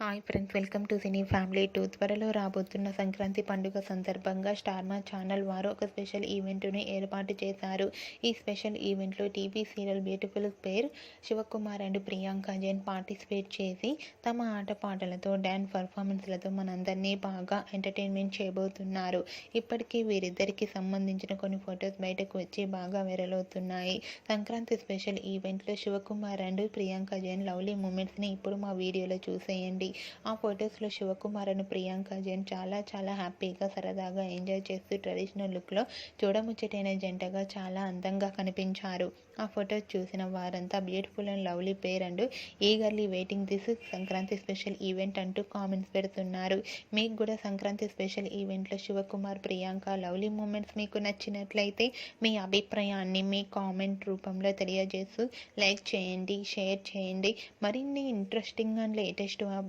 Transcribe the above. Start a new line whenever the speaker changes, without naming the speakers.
Hi friends welcome to cine family. Two త్వరలో రాబోతున్న సంక్రాంతి పండుగ సందర్భంగా స్టార్మా ఛానల్ వారు ఒక స్పెషల్ ఈవెంట్ని ఏర్పాటు చేశారు. ఈ స్పెషల్ ఈవెంట్లో TV serial beautiful pair Shivakumar and Priyanka Jain participate చేసి తమ ఆటపాటలతో డ్యాన్స్ పర్ఫార్మెన్స్లతో మనందరినీ బాగా ఎంటర్టైన్మెంట్ చేయబోతున్నారు. ఇప్పటికీ వీరిద్దరికి సంబంధించిన కొన్ని ఫొటోస్ బయటకు వచ్చి బాగా వైరల్ అవుతున్నాయి. సంక్రాంతి స్పెషల్ ఈవెంట్లో శివకుమార్ అండ్ ప్రియాంక జైన్ లవ్లీ మూమెంట్స్ని ఇప్పుడు మా వీడియోలో చూసేయండి. ఆ ఫొటోస్లో శివకుమార్ అండ్ ప్రియాంక జైన్ చాలా చాలా హ్యాపీగా సరదాగా ఎంజాయ్ చేస్తూ ట్రెడిషనల్ లుక్లో చూడముచ్చటైన జంటగా చాలా అందంగా కనిపించారు. ఆ ఫొటోస్ చూసిన వారంతా beautiful and lovely pair and eagerly waiting this Sankranti special event అంటూ కామెంట్స్ పెడుతున్నారు. మీకు కూడా సంక్రాంతి స్పెషల్ ఈవెంట్లో శివకుమార్ ప్రియాంక లవ్లీ మూమెంట్స్ మీకు నచ్చినట్లయితే మీ అభిప్రాయాన్ని మీ కామెంట్ రూపంలో తెలియజేస్తూ లైక్ చేయండి షేర్ చేయండి. మరిన్ని ఇంట్రెస్టింగ్ అండ్ లేటెస్ట్